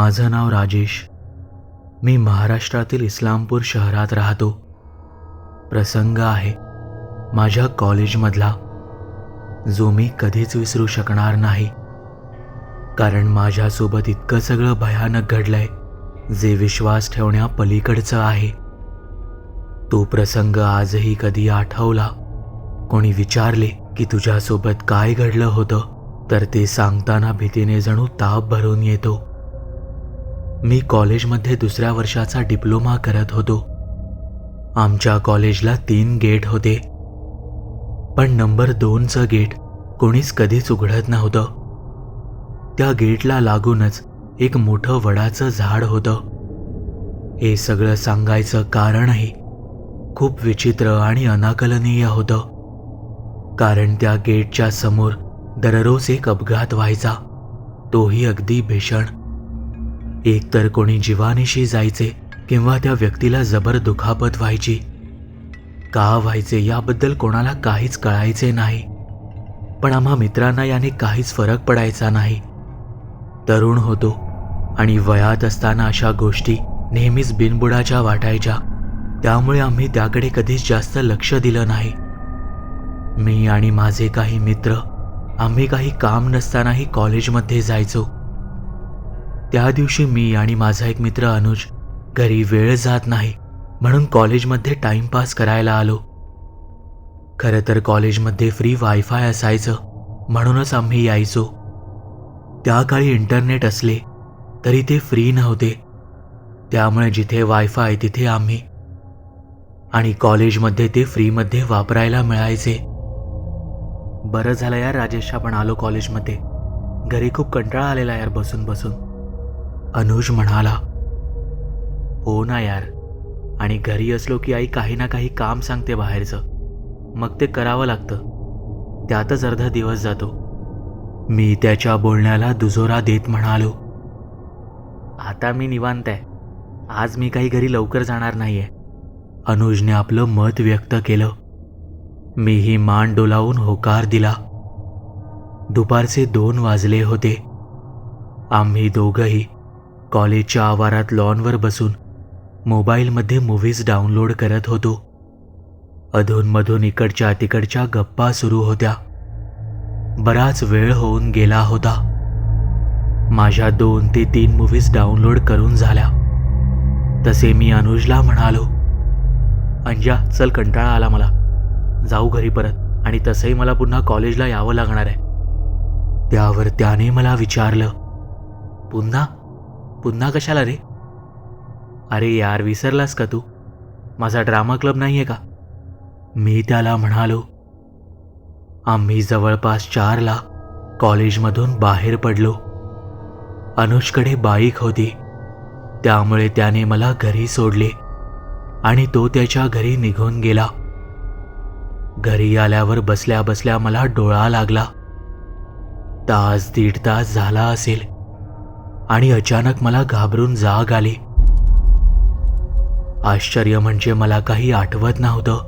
माझं नाव राजेश. मी महाराष्ट्रातील इस्लामपूर शहरात राहतो. प्रसंग आहे माझ्या कॉलेजमधला जो मी कधीच विसरू शकणार नाही. कारण माझ्यासोबत इतकं सगळं भयानक घडलंय जे विश्वास ठेवण्या पलीकडचं आहे. तो प्रसंग आजही कधी आठवला? कोणी विचारले की तुझ्यासोबत काय घडलं होतं? तर ते सांगताना भीतीने जणू ताप भरून येतो. मी कॉलेजमध्ये दुसऱ्या वर्षाचा डिप्लोमा करत होतो. आमच्या कॉलेजला तीन गेट होते. पण नंबर दोनचं गेट कोणीच कधीच उघडत नव्हतं. त्या गेटला लागूनच एक मोठं वडाचं झाड होतं. हे सगळं सांगायचं कारणही खूप विचित्र आणि अनाकलनीय होतं. कारण त्या गेटच्या समोर दररोज एक अपघात व्हायचा. तोही अगदी भीषण. एकतर कोणी जीवानीशी जायचे किंवा त्या व्यक्तीला जबर दुखापत व्हायची. का व्हायचे याबद्दल कोणाला काहीच कळायचे नाही. पण आम्हा मित्रांना याने काहीच फरक पडायचा नाही. तरुण होतो आणि वयात असताना अशा गोष्टी नेहमीच बिनबुडाच्या वाटायच्या. त्यामुळे आम्ही त्याकडे कधीच जास्त लक्ष दिलं नाही. मी आणि माझे काही मित्र आम्ही काही काम नसतानाही कॉलेजमध्ये जायचो. त्या दिवशी मी आणि माझा एक मित्र अनुज घरी वेळ जात नाही म्हणून कॉलेजमध्ये टाइमपास करायला आलो. खरं तर कॉलेजमध्ये फ्री वायफाय असायचं म्हणूनच आम्ही यायचो. त्या काळी इंटरनेट असले तरी ते फ्री नव्हते. त्यामुळे जिथे वायफाय तिथे आम्ही. आणि कॉलेजमध्ये ते फ्रीमध्ये वापरायला मिळायचे. बरं झालं यार राजेशा पण आलो कॉलेजमध्ये. घरी खूप कंटाळा आलेला यार बसून बसून. अनुज म्हणाला हो ना यार. आणि घरी असलो की आई काही ना काही काम सांगते बाहेरचं. मग ते करावं लागतं. त्यातच अर्धा दिवस जातो. मी त्याच्या बोलण्याला दुजोरा देत म्हणालो आता मी निवांत आहे. आज मी काही घरी लवकर जाणार नाहीये. अनुजने आपलं मत व्यक्त केलं. मीही मान डोलावून होकार दिला. दुपारचे दोन वाजले होते. आम्ही दोघंही कॉलेजच्या आवारात लॉनवर बसून मोबाईलमध्ये मूव्हीज डाउनलोड करत होतो. अधूनमधून इकडच्या तिकडच्या गप्पा सुरू होत्या. बराच वेळ होऊन गेला होता. माझ्या दोन ते तीन मूव्हीज डाउनलोड करून झाल्या. तसे मी अनुजला म्हणालो अंजा चल कंटाळा आला मला. जाऊ घरी परत आणि तसंही मला पुन्हा कॉलेजला यावं लागणार आहे. त्यावर त्याने मला विचारलं पुन्हा पुन्हा कशाला रे? अरे यार विसरलास का तू? माझा ड्रामा क्लब नाही आहे का? मी त्याला म्हणालो आम्ही जवळपास चारला कॉलेजमधून बाहेर पडलो. अनुजकडे बाईक होती. त्यामुळे त्याने मला घरी सोडले आणि तो त्याच्या घरी निघून गेला. घरी आल्यावर बसल्या बसल्या मला डोळा लागला. तास दीड तास झाला असेल. आणि अचानक मला घाबरून जाग आली. आश्चर्य म्हणजे मला काही आठवत नव्हतं.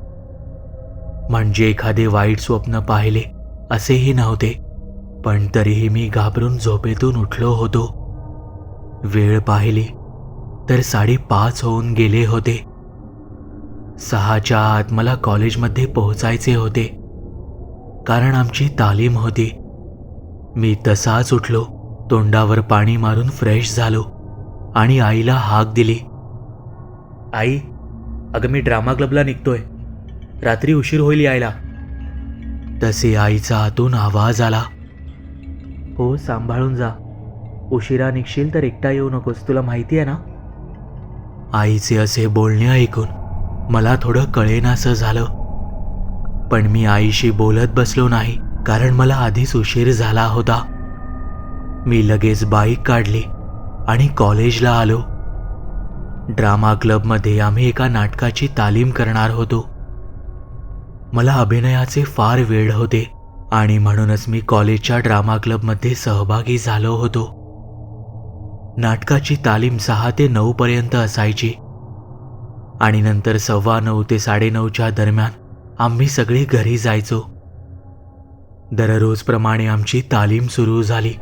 म्हणजे एखादे वाईट स्वप्न पाहिले असेही नव्हते पण तरीही मी घाबरून झोपेतून उठलो होतो. वेळ पाहिली तर साडेपाच होऊन गेले होते. सहाच्या आत मला कॉलेजमध्ये पोहोचायचे होते. कारण आमची तालीम होती. मी तसाच उठलो. तोंडावर पाणी मारून फ्रेश झालो आणि आईला हाक दिली. आई अगं मी ड्रामा क्लबला निघतोय. रात्री उशीर होईल यायला. तसे आईचा आतून आवाज आला. हो सांभाळून जा. उशिरा निघशील तर एकटा येऊ नकोस. तुला माहिती आहे ना? आईचे असे बोलणे ऐकून मला थोडं कळेनासं झालं. पण मी आईशी बोलत बसलो नाही कारण मला आधीच उशीर झाला होता. मी लगेच बाईक काढली आणि कॉलेजला आलो. ड्रामा क्लबमध्ये आम्ही एका नाटकाची तालीम करणार होतो. मला अभिनयाचे फार वेळ होते आणि म्हणूनच मी कॉलेजच्या ड्रामा क्लबमध्ये सहभागी झालो होतो. नाटकाची तालीम सहा ते नऊ पर्यंत असायची. आणि नंतर सव्वा नऊ ते साडेनऊच्या दरम्यान आम्ही सगळे घरी जायचो. दररोजप्रमाणे आमची तालीम सुरू झाली.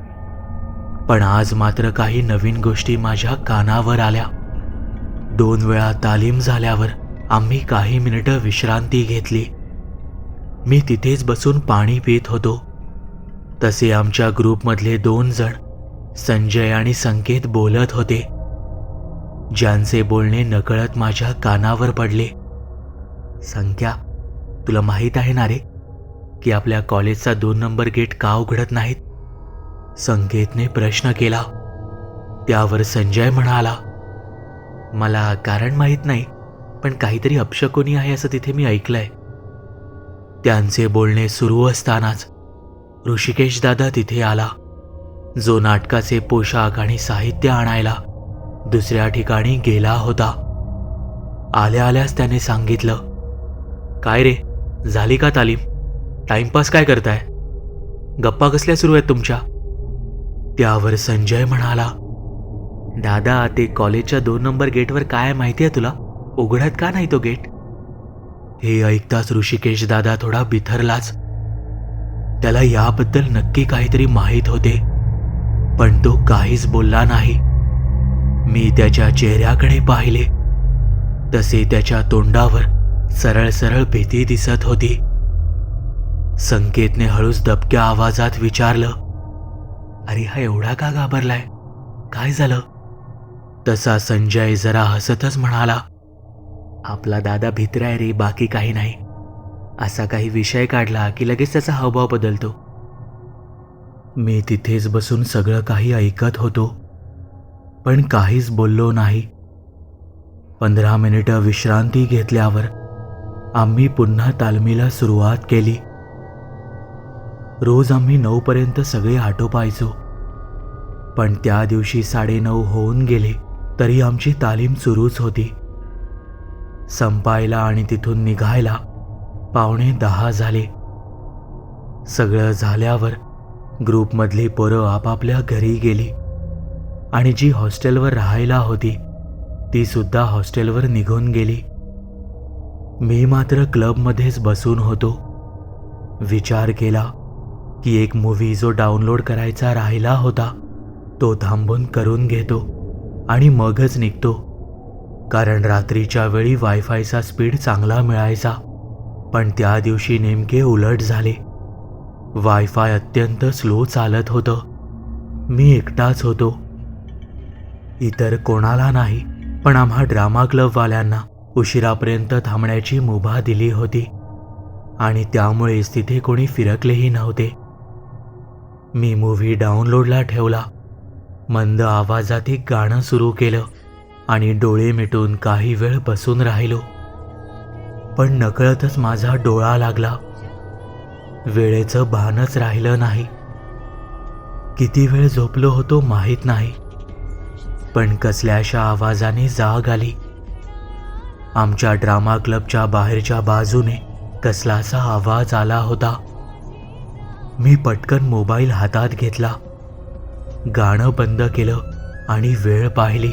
पण आज मात्र काही नवीन गोष्टी माझ्या कानावर आल्या. दोन वेळा तालीम झाल्यावर आम्ही काही मिनिटं विश्रांती घेतली. मी तिथेच बसून पाणी पित होतो. तसे आमच्या ग्रुपमधले दोन जण संजय आणि संकेत बोलत होते. ज्यांचे बोलणे नकळत माझ्या कानावर पडले. संख्या तुला माहीत आहे ना रे की आपल्या कॉलेजचा दोन नंबर गेट का उघडत नाहीत? संकेतने प्रश्न केला. त्यावर संजय म्हणाला मला कारण माहीत नाही पण काहीतरी अपशकुनी आहे असं तिथे मी ऐकलंय. त्यांचे बोलणे सुरू असतानाच ऋषिकेश दादा तिथे आला. जो नाटकाचे पोशाख आणि साहित्य आणायला दुसऱ्या ठिकाणी गेला होता. आल्या आल्यास त्याने सांगितलं काय रे झाली का तालीम? टाइमपास काय करताय? गप्पा कसल्या सुरू आहेत तुमच्या? त्यावर संजय म्हणाला दादा ते कॉलेजच्या दोन नंबर गेटवर काय माहिती आहे तुला? उघडत का नाही तो गेट? हे ऐकताच ऋषिकेश दादा थोडा बिथरलाच. त्याला याबद्दल नक्की काहीतरी माहीत होते पण तो काहीच बोलला नाही. मी त्याच्या चेहऱ्याकडे पाहिले. तसे त्याच्या तोंडावर सरळ सरळ भीती दिसत होती. संकेतने हळूच दबक्या आवाजात विचारलं अरे हा एवढा का घाबरलाय? काय झालं? तसा संजय जरा हसतच म्हणाला आपला दादा भित्राय रे बाकी काही नाही. असा काही विषय काढला की लगेच त्याचा हावभाव बदलतो. मी तिथेच बसून सगळं काही ऐकत होतो पण काहीच बोललो नाही. पंधरा मिनिटं विश्रांती घेतल्यावर आम्ही पुन्हा तालमीला सुरुवात केली. रोज आम्ही नऊपर्यंत सगळे आटोपायचो. पण त्या दिवशी साडेनऊ होऊन गेले तरी आमची तालीम सुरूच होती. संपायला आणि तिथून निघायला पावणे दहा झाले. सगळं झाल्यावर ग्रुपमधली पोरं आपापल्या घरी गेली आणि जी हॉस्टेलवर राहायला होती ती सुद्धा हॉस्टेलवर निघून गेली. मी मात्र क्लबमध्येच बसून होतो. विचार केला की एक मूव्ही जो डाउनलोड करायचा राहिला होता तो थांबून करून घेतो आणि मगच निघतो. कारण रात्रीच्या वेळी वायफायचा स्पीड चांगला मिळायचा पण त्या दिवशी नेमके उलट झाले. वायफाय अत्यंत स्लो चालत होतं. मी एकटाच होतो. इतर कोणाला नाही पण आम्हा ड्रामा क्लबवाल्यांना उशिरापर्यंत थांबण्याची मुभा दिली होती आणि त्यामुळेच तिथे कोणी फिरकलेही नव्हते. मी मूव्ही डाउनलोडला ठेवला मंद आवाजात एक गाणं सुरू केलं आणि डोळे मिटून काही वेळ बसून राहिलो. पण नकळतच माझा डोळा लागला. वेळेचं भानच राहिलं नाही. किती वेळ झोपलो होतो माहीत नाही. पण कसल्याशा आवाजाने जाग आली. आमच्या ड्रामा क्लबच्या बाहेरच्या बाजूने कसलासा आवाज आला होता. मी पटकन मोबाईल हातात घेतला. गाणं बंद केलं आणि वेळ पाहिली.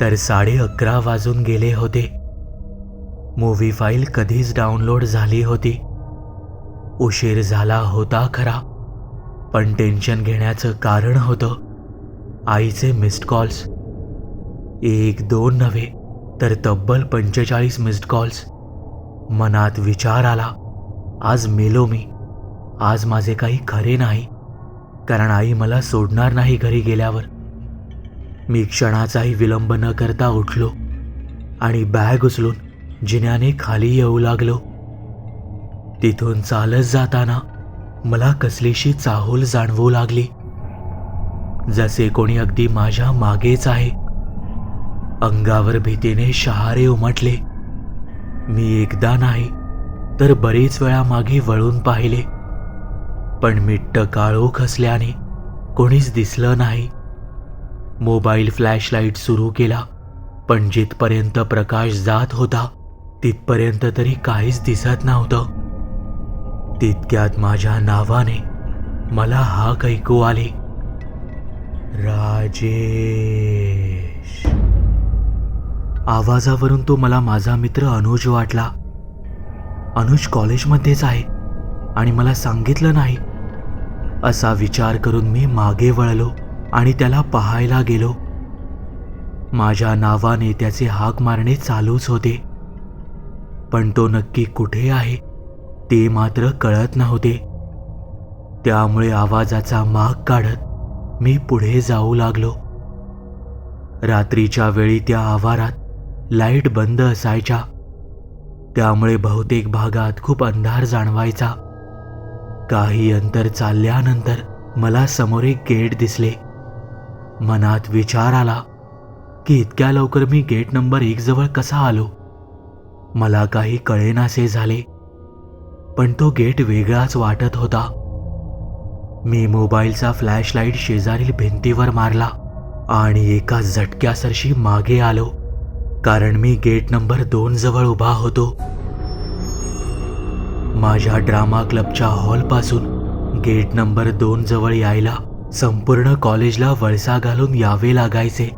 तर साडे अकरा वाजून गेले होते. मूव्ही फाईल कधीच डाउनलोड झाली होती. उशीर झाला होता खरा पण टेन्शन घेण्याचं कारण होतं. आईचे मिस्ड कॉल्स एक दोन नव्हे तर तब्बल पंचेचाळीस मिस्ड कॉल्स मनात विचार आला आज मेलो मी. आज माझे काही खरे नाही. कारण आई मला सोडणार नाही घरी गेल्यावर. मी क्षणाचाही विलंब न करता उठलो आणि बॅग उचलून जिन्याने खाली येऊ लागलो. तिथून चालत जाताना मला कसलीशी चाहूल जाणवू लागली. जसे कोणी अगदी माझ्या मागेच आहे. अंगावर भीतीने शहारे उमटले. मी एकदा नाही तर बरेच वेळा मागे वळून पाहिले. पण मिट्ट काळोख असल्याने कोणीच दिसलं नाही. मोबाईल फ्लॅशलाईट सुरू केला पण जिथपर्यंत प्रकाश जात होता तिथपर्यंत तरी काहीच दिसत नव्हतं. तितक्यात माझ्या नावाने मला हाक ऐकू आली. राजेश. आवाजावरून तो मला माझा मित्र अनुज वाटला. अनुज कॉलेजमध्येच आहे आणि मला सांगितलं नाही असा विचार करून मी मागे वळलो आणि त्याला पाहायला गेलो. माझ्या नावाने त्याचे हाक मारणे चालूच होते. पण तो नक्की कुठे आहे ते मात्र कळत नव्हते. त्यामुळे आवाजाचा माग काढत मी पुढे जाऊ लागलो. रात्रीच्या वेळी त्या आवारात लाइट बंद असायच्या. त्यामुळे बहुतेक भागात खूप अंधार जाणवायचा. काही अंतर चालल्यानंतर मला समोर एक गेट दिसले. मनात विचार आला की इतक्या लवकर मी गेट नंबर एक जवळ कसा आलो? मला काही कळेनासे झाले पण तो गेट वेगळाच वाटत होता. मी मोबाईलचा फ्लॅशलाईट शेजारील भिंतीवर मारला आणि एका झटक्यासरशी मागे आलो कारण मी गेट नंबर दोन जवळ उभा होतो. माझ्या ड्रामा क्लबच्या हॉलपासून गेट नंबर दोन जवळ यायला संपूर्ण कॉलेजला वळसा घालून यावे लागायचे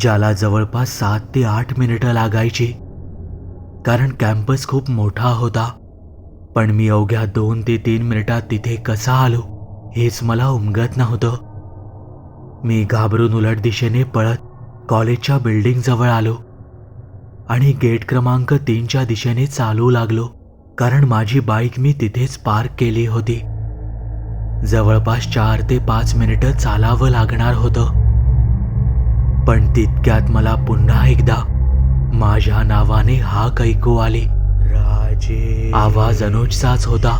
ज्याला जवळपास सात ते आठ मिनिटं लागायची. कारण कॅम्पस खूप मोठा होता पण मी अवघ्या दोन ते तीन मिनिटात तिथे कसा आलो हेच मला उमगत नव्हतं. मी घाबरून उलट दिशेने पळत कॉलेजच्या बिल्डिंगजवळ आलो आणि गेट क्रमांक तीनच्या दिशेने चालू लागलो. कारण माझी बाईक मी तिथेच पार्क केली होती. जवळपास चार ते पाच मिनिटं चालावं लागणार होतं. पण तितक्यात मला पुन्हा एकदा माझ्या नावाने हाक ऐकू आली. राजे. आवाज अनुजचाच होता.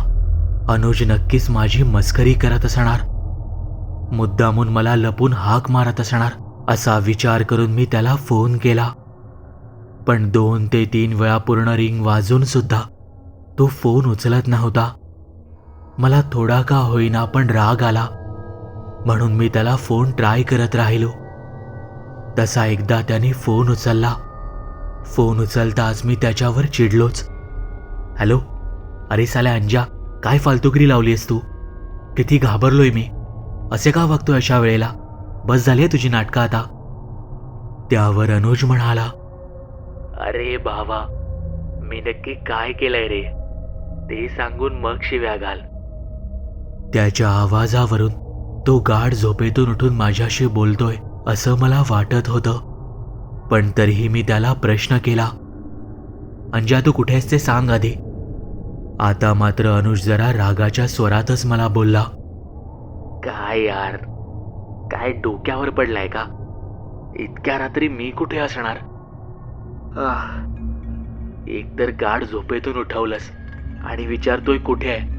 अनुज नक्कीच माझी मस्करी करत असणार. मुद्दामून मला लपून हाक मारत असणार असा विचार करून मी त्याला फोन केला. पण दोन ते तीन वेळा पूर्ण रिंग वाजून सुद्धा तो फोन उचलत नव्हता. मला थोडा का होईना पण राग आला. म्हणून मी त्याला फोन ट्राय करत राहिलो. तसा एकदा त्याने फोन उचलला. फोन उचलताच मी त्याच्यावर चिडलोच. हॅलो? अरे साल्या अंजा काय फालतुगिरी लावलीस तू? किती घाबरलोय मी. असे का वागतोय अशा वेळेला? बस झाली आहे तुझी नाटकं आता. त्यावर अनुज म्हणाला अरे भावा मी नक्की काय केलंय रे? ते सांगून मग शिव्या घाल. त्याच्या आवाजावरून तो गाढ झोपेतून उठून माझ्याशी बोलतोय असं मला वाटत होतं. पण तरीही मी त्याला प्रश्न केला अंजा तू कुठे आहेस ते सांग आधी. आता मात्र अनुज जरा रागाच्या स्वरातच मला बोलला काय यार काय डोक्यावर पडलाय का? इतक्या रात्री मी कुठे असणार? आह, एकतर गाढ झोपेतून उठवलंस आणि विचारतोय कुठे आहे?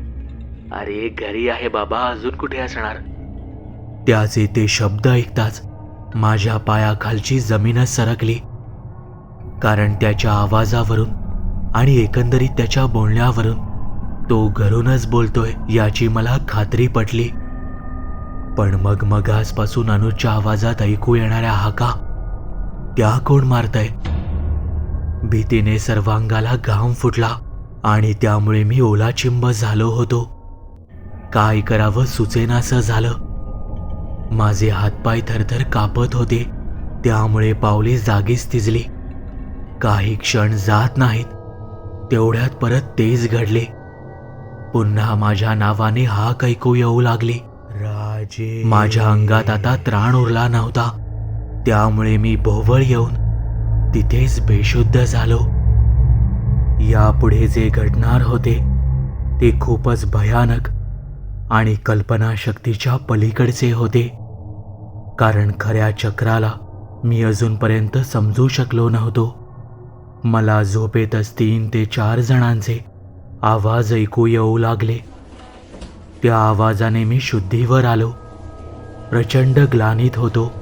अरे घरी आहे बाबा अजून कुठे असणार? त्याचे ते शब्द ऐकताच माझ्या पायाखालची जमीनच सरकली. कारण त्याच्या आवाजावरून आणि एकंदरीत त्याच्या बोलण्यावरून तो घरूनच बोलतोय याची मला खात्री पटली. पण मग मग आजपासून अनुजच्या आवाजात ऐकू येणाऱ्या हाका त्या कोण मारतय? भीतीने सर्वांगाला घाम फुटला. आणि त्यामुळे मी ओलाचिंब झालो होतो. काय करावं सुचेनासं झालं. माझे हातपाय थरथर कापत होते त्यामुळे पावले जागीच तिजली. काही क्षण जात नाहीत तेवढ्यात परत तेच घडले. पुन्हा माझ्या नावाने हाक ऐकू येऊ लागली. राजे! माझ्या अंगात आता त्राण उरला नव्हता त्यामुळे मी भोवळ येऊन तिथेच बेशुद्ध झालो. यापुढे जे घडणार होते ते खूपच भयानक आणि कल्पनाशक्तीच्या पलीकडचे होते. कारण खऱ्या चक्राला मी अजूनपर्यंत समजू शकलो नव्हतो. मला झोपेतच तीन ते चार जणांचे आवाज ऐकू येऊ लागले. त्या आवाजाने मी शुद्धीवर आलो. प्रचंड ग्लानीत होतो.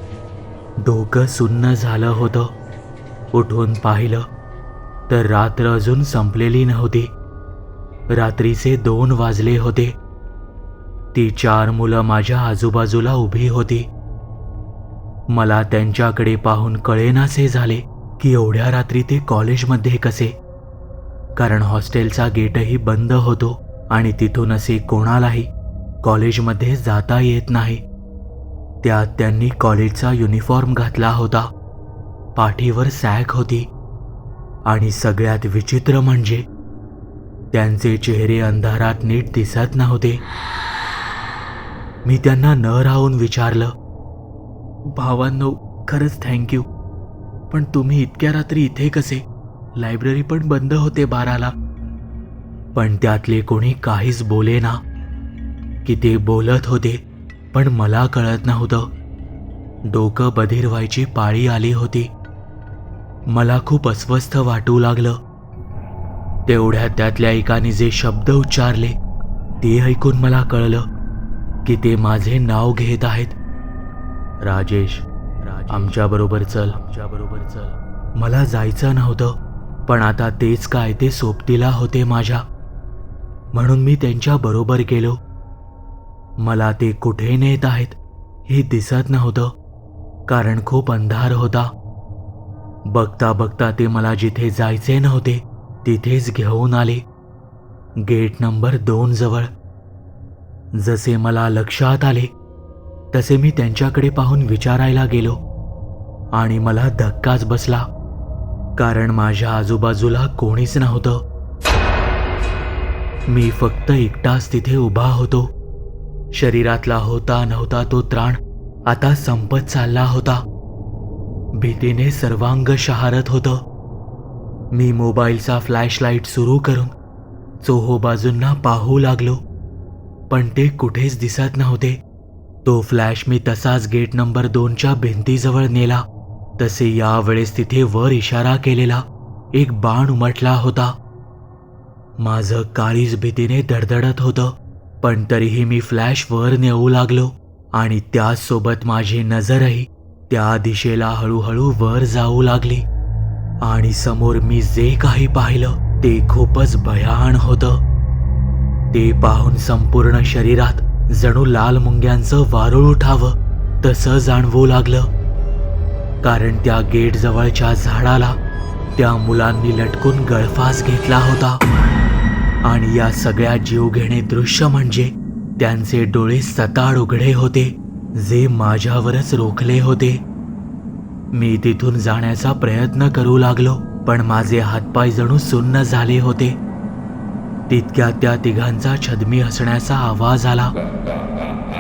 डोकं सुन्न झालं होतं. उठून पाहिलं तर रात्र अजून संपलेली नव्हती. रात्रीचे दोन वाजले होते. ती चार मुलं माझ्या आजूबाजूला उभी होती. मला त्यांच्याकडे पाहून कळेनासे झाले की एवढ्या रात्री ते कॉलेजमध्ये कसे. कारण हॉस्टेलचा गेटही बंद होतो आणि तिथून असे कोणालाही कॉलेजमध्ये जाता येत नाही. त्यात त्यांनी कॉलेजचा युनिफॉर्म घातला होता. पाठीवर सॅक होती. आणि सगळ्यात विचित्र म्हणजे त्यांचे चेहरे अंधारात नीट दिसत नव्हते. मी त्यांना न राहून विचारलं भावांनो खरंच थँक्यू पण तुम्ही इतक्या रात्री इथे कसे? लायब्ररी पण बंद होते बाराला. पण त्यातले कोणी काहीच बोले ना. की ते बोलत होते पण मला कळत नव्हतं. डोकं बधीर व्हायची पाळी आली होती. मला खूप अस्वस्थ वाटू लागलं. तेवढ्यात त्यातल्या एकाने जे शब्द उच्चारले ते ऐकून मला कळलं की ते माझे नाव घेत आहेत. राजेश आमच्या बरोबर चल. आमच्या बरोबर चल. मला जायचं नव्हतं पण आता तेच काय ते सोबतीला होते माझ्या. म्हणून मी त्यांच्या बरोबर गेलो. मला ते कुठे नेत आहेत हे दिसत नव्हतं कारण खूप अंधार होता. बघता बघता ते मला जिथे जायचे नव्हते तिथेच घेऊन आले. गेट नंबर दोन जवळ. जसे मला लक्षात आले तसे मी त्यांच्याकडे पाहून विचारायला गेलो आणि मला धक्काच बसला कारण माझ्या आजूबाजूला कोणीच नव्हतं. मी फक्त एकटाच तिथे उभा होतो. शरीरातला होता नव्हता तो त्राण आता संपत चालला होता. भीतीने सर्वांग शहारत होतं. मी मोबाईलचा फ्लॅशलाईट सुरू करून चोहो बाजूंना पाहू लागलो. पण ते कुठेच दिसत नव्हते. तो फ्लॅश मी तसाच गेट नंबर दोनच्या भिंतीजवळ नेला. तसे यावेळेस तिथे वर इशारा केलेला एक बाण उमटला होता. माझं काळीज भीतीने धडधडत होतं पण तरीही मी फ्लॅश वर नेऊ लागलो आणि त्याचसोबत माझी नजरही त्या दिशेला हळूहळू वर जाऊ लागली. आणि समोर मी जे काही पाहिलं ते खूपच भयान होतं. ते पाहून संपूर्ण शरीरात जणू लाल मुंग्यांचं वारुळ उठावं तसं जाणवू लागलं. कारण त्या गेट जवळच्या झाडाला त्या मुलांनी लटकून गळफास घेतला होता. आणि या सगळ्या जीवघेणे दृश्य म्हणजे त्यांचे डोळे सताड उघडे होते. जे माझ्यावरच रोखले होते. मी तिथून जाण्याचा प्रयत्न करू लागलो पण माझे हातपाय जणू सुन्न झाले होते. तितक्या त्या तिघांचा छदमी हसण्याचा आवाज आला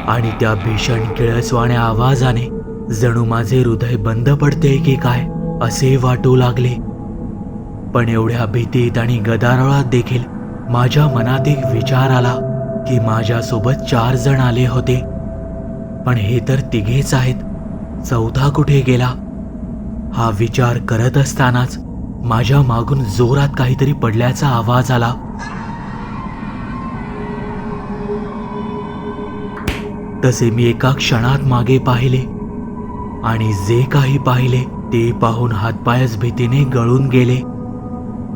आणि त्या भीषण किळसवाण्या आवाजाने जणू माझे हृदय बंद पडते की काय असे वाटू लागले. पण एवढ्या भीतीत आणि गदारोळात देखील माझ्या मनात एक विचार आला की माझ्यासोबत चार जण आले होते. पण हे तर तिघेच आहेत. चौथा कुठे गेला? हा विचार करत असतानाच माझ्या मागून जोरात काहीतरी पडल्याचा आवाज आला. तसे मी एका क्षणात मागे पाहिले आणि जे काही पाहिले ते पाहून हातपायच भीतीने गळून गेले.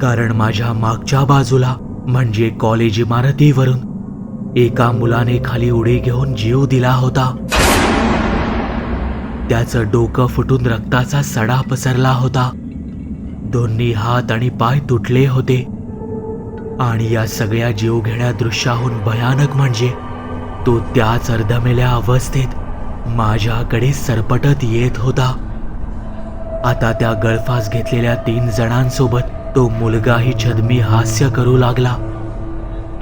कारण माझ्या मागच्या बाजूला म्हणजे कॉलेज इमारतीवरून एका मुलाने खाली उडी घेऊन जीव दिला होता. त्याचं डोकं फुटून रक्ताचा सडा पसरला होता. दोन्ही हात आणि पाय तुटले होते. आणि या सगळ्या जीवघेण्या दृश्याहून भयानक म्हणजे तो त्याच अर्धमेल्या अवस्थेत माझ्याकडे सरपटत येत होता. आता त्या गळफास घेतलेल्या तीन जणांसोबत तो मुलगाही छदमी हास्य करू लागला.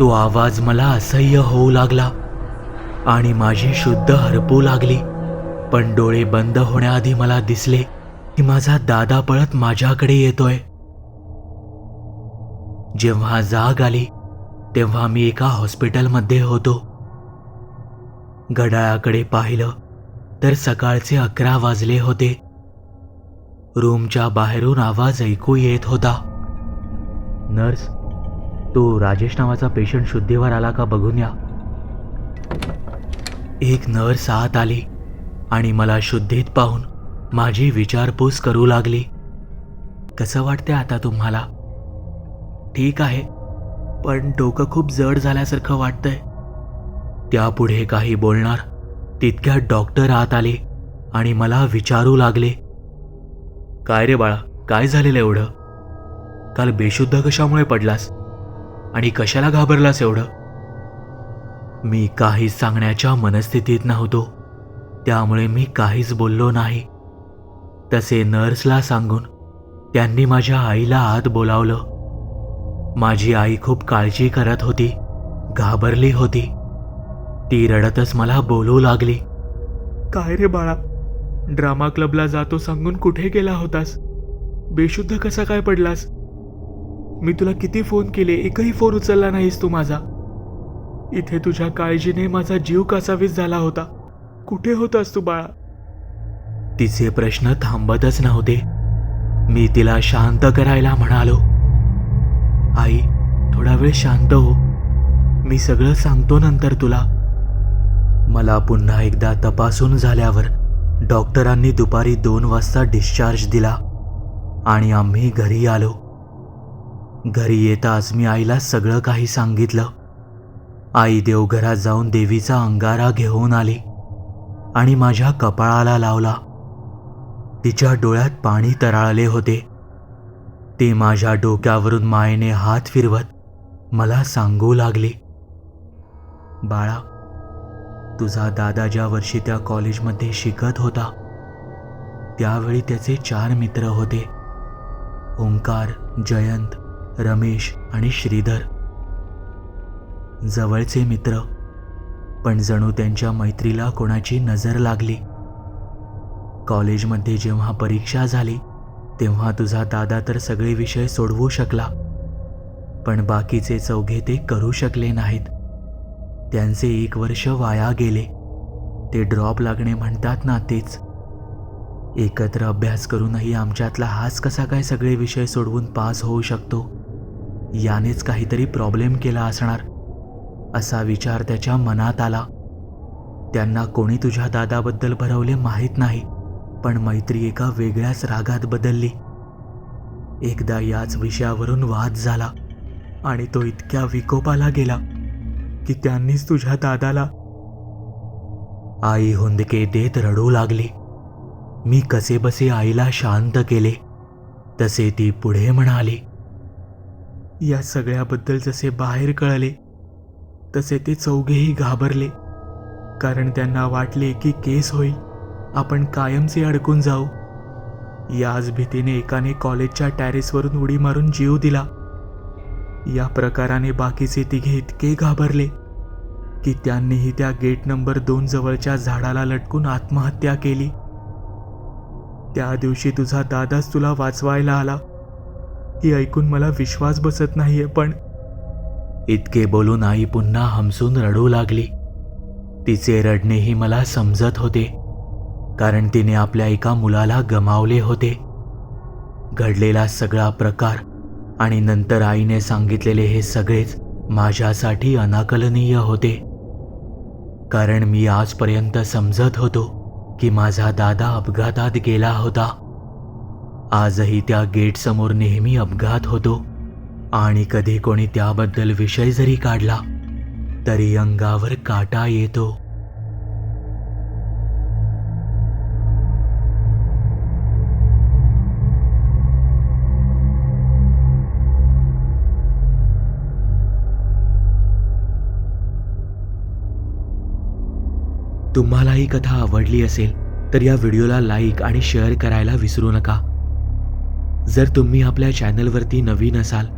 तो आवाज मला असह्य होऊ लागला. आणि माझी शुद्ध हरपू लागली. पण डोळे बंद होण्याआधी मला दिसले की माझा दादा पळत माझ्याकडे येतोय. जेव्हा जाग आली तेव्हा मी एका हॉस्पिटलमध्ये होतो. घड्याळाकडे पाहिलं तर सकाळचे अकरा वाजले होते. रूमच्या बाहेरून आवाज ऐकू येत होता. नर्स तो राजेश नावाचा पेशंट शुद्धीवर आला का बघून या. एक नर्स आत आली. आणि मला शुद्धीत पाहून माझी विचारपूस करू लागली. कसं वाटते आता तुम्हाला? ठीक आहे पण डोकं खूप जड झाल्यासारखं वाटतंय. त्यापुढे काही बोलणार तितक्यात डॉक्टर आत आले आणि मला विचारू लागले. काय रे बाळा काय झालेलं एवढं? काल बेशुद्ध कशामुळे पडलास? आणि कशाला घाबरलास एवढं? मी काहीच सांगण्याच्या मनस्थितीत नव्हतो. त्यामुळे मी काहीच बोललो नाही. तसे नर्सला सांगून त्यांनी माझ्या आईला आत बोलावलं. माझी आई खूप काळजी करत होती घाबरली होती. ती रडतच मला बोलू लागली. काय रे बाळा ड्रामा क्लबला जातो सांगून कुठे गेला होतास? बेशुद्ध कसा काय पडलास? मी तुला किती फोन केले एकही फोन उचलला नाहीस तू माझा. इथे तुझ्या काळजीने माझा जीव कासावीस झाला होता. कुठे होतास तू बाळा? तिचे प्रश्न थांबतच नव्हते. मी तिला शांत करायला म्हणालो. आई थोडा वेळ शांत हो. मी सगळं सांगतो नंतर तुला. मला पुन्हा एकदा तपासून झाल्यावर डॉक्टरांनी दुपारी दोन वाजता डिस्चार्ज दिला आणि आम्ही घरी आलो. घरी येताच मी आईला सगळं काही सांगितलं. आई देवघरात जाऊन देवीचा अंगारा घेऊन आली. आणि माझ्या कपाळाला लावला. तिच्या डोळ्यात पाणी तराळले होते. ती माझ्या डोक्यावरून मायेने हात फिरवत मला सांगू लागली. बाळा तुझा दादा ज्या वर्षी त्या कॉलेजमध्ये शिकत होता त्यावेळी त्याचे चार मित्र होते. ओंकार जयंत रमेश आणि श्रीधर. जवळचे मित्र पण जणू त्यांच्या मैत्रीला कोणाची नजर लागली. कॉलेजमध्ये जेव्हा परीक्षा झाली तेव्हा तुझा दादा तर सगळे विषय सोडवू शकला. पण बाकीचे चौघे ते करू शकले नाहीत. त्यांचे एक वर्ष वाया गेले. ते ड्रॉप लागणे म्हणतात ना तेच. एकत्र अभ्यास करूनही आमच्यातला हाच कसा काय सगळे विषय सोडवून पास होऊ शकतो? यानेच काहीतरी प्रॉब्लेम केला असणार. असा विचार त्याच्या मनात आला. त्यांना कोणी तुझ्या दादाबद्दल भरवले माहीत नाही पण मैत्री एका वेगळ्याच रागात बदलली. एकदा याच विषयावरून वाद झाला आणि तो इतक्या विकोपाला गेला की त्यांनीच तुझ्या दादाला आई हुंदके देत रडू लागली. मी कसेबसे आईला शांत केले तसे ती पुढे म्हणाली या सगळ्याबद्दल जसे बाहेर कळले तसे ते चौघेही घाबरले. कारण त्यांना वाटले की केस होईल. आपण कायमचे अडकून जाऊ. याच भीतीने एकाने कॉलेजच्या टॅरेसवरून उडी मारून जीव दिला. या प्रकाराने बाकीचे तिघे इतके घाबरले की त्यांनीही त्या गेट नंबर दोन जवळच्या झाडाला लटकून आत्महत्या केली. त्या दिवशी तुझा दादाच तुला वाचवायला आला. हे ऐकून मला विश्वास बसत नाहीये पण इतके बोलून आई पुन्हा हमसून रडू लागली. तिचे रडणेही मला समजत होते कारण तिने आपल्या एका मुलाला गमावले होते. घडलेला सगळा प्रकार आणि नंतर आईने सांगितलेले हे सगळेच माझ्यासाठी अनाकलनीय होते. कारण मी आजपर्यंत समजत होतो की माझा दादा अपघातात गेला होता. आजही त्या गेटसमोर नेहमी अपघात होतो. आणि कधी कोणी त्याबद्दल विषय जरी काढला तरी अंगावर काटा येतो. तुम्हाला ही कथा आवडली असेल तर या व्हिडिओला लाईक आणि शेअर करायला विसरू नका. जर तुम्ही आपल्या चॅनलवरती नवीन असाल